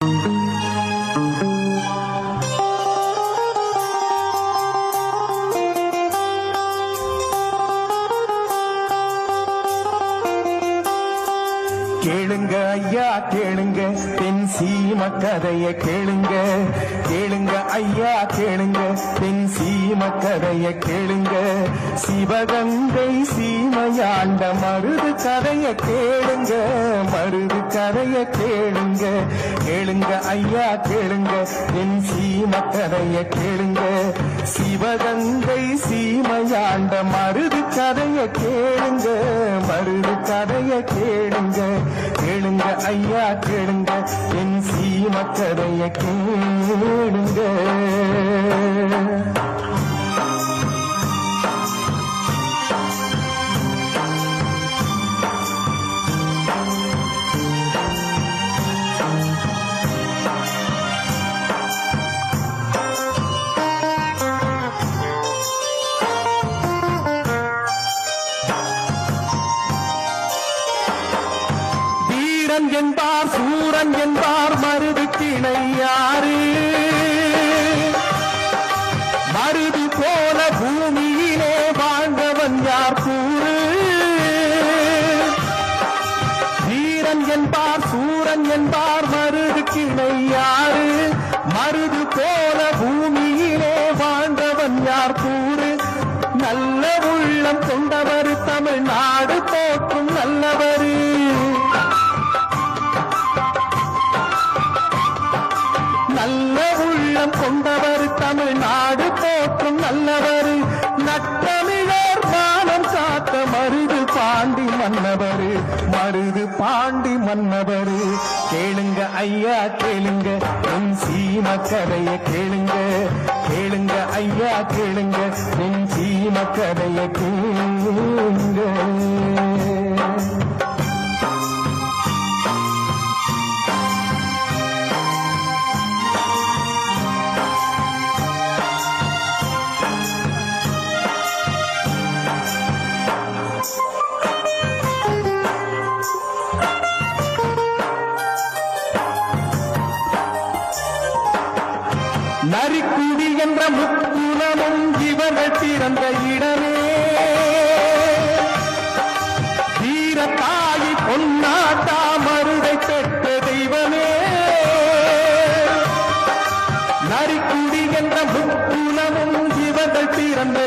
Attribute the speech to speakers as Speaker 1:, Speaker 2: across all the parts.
Speaker 1: கேளுங்க ஐயா கேளுங்க. தென் சீம கதைய கேளுங்க. கேளுங்க ஐயா கேளுங்க. தென் சீம கதைய கேளுங்க. சிவகங்கை சீமையாண்ட மருது கதைய கேளுங்க. மருது கதைய கேளுங்க. கேளுங்க ஐயா கேளுங்க. என் சீம கதைய கேளுங்க. சிவகங்கை சீமையாண்ட மருது கதைய கேளுங்க. மருது கதைய கேளுங்க. கேளுங்க ஐயா கேளுங்க. என் சீம கதைய கேளுங்க. வீரன் என்பார் சூரன் என்பார் மருது கிளை மருது போல பூமியிலே வாழ்ந்தவன் யார் கூறு? வீரன் என்பார் சூரன் என்பார் மருது கிளை மருது போல பூமியிலே வாழ்ந்தவன் யார் கூறு? நல்ல உள்ளம் கொண்டவர் மருது பாண்டி மன்னவர். கேளுங்க ஐயா கேளுங்க. என் சீம கதைய கேளுங்க. கேளுங்க ஐயா கேளுங்க. என் சீம கதைய கேளுங்க. நரிக்குடி என்ற இவர்கள் பிறந்த இடமே. வீரத்தாயி பொன்னாட்டா மருதை பெற்ற தெய்வமே. நரிக்குடி என்ற முக்குலமும் இவர்கள் பிறந்த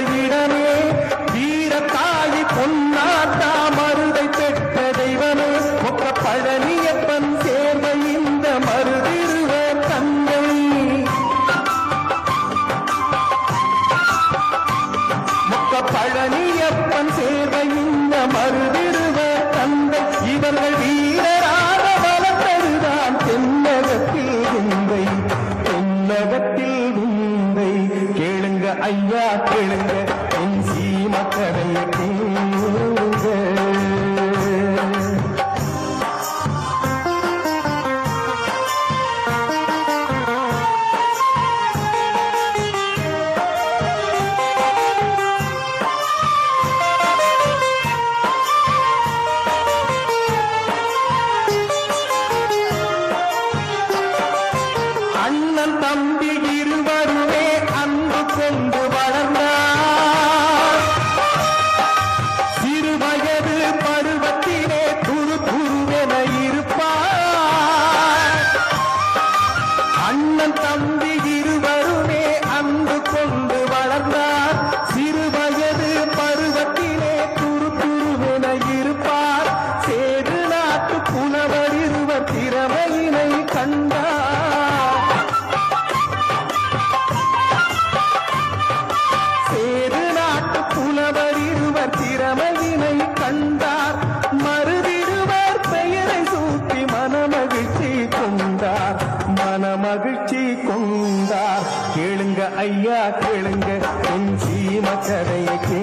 Speaker 1: ஐயா கெழுங்க என் சீம கதைய கேளுங்க அண்ணன் தம்பி மகிழ்ச்சி கொண்டார் மன மகிழ்ச்சி கொண்டார் கேளுங்க ஐயா கேளுங்க என் சீம கதையை கே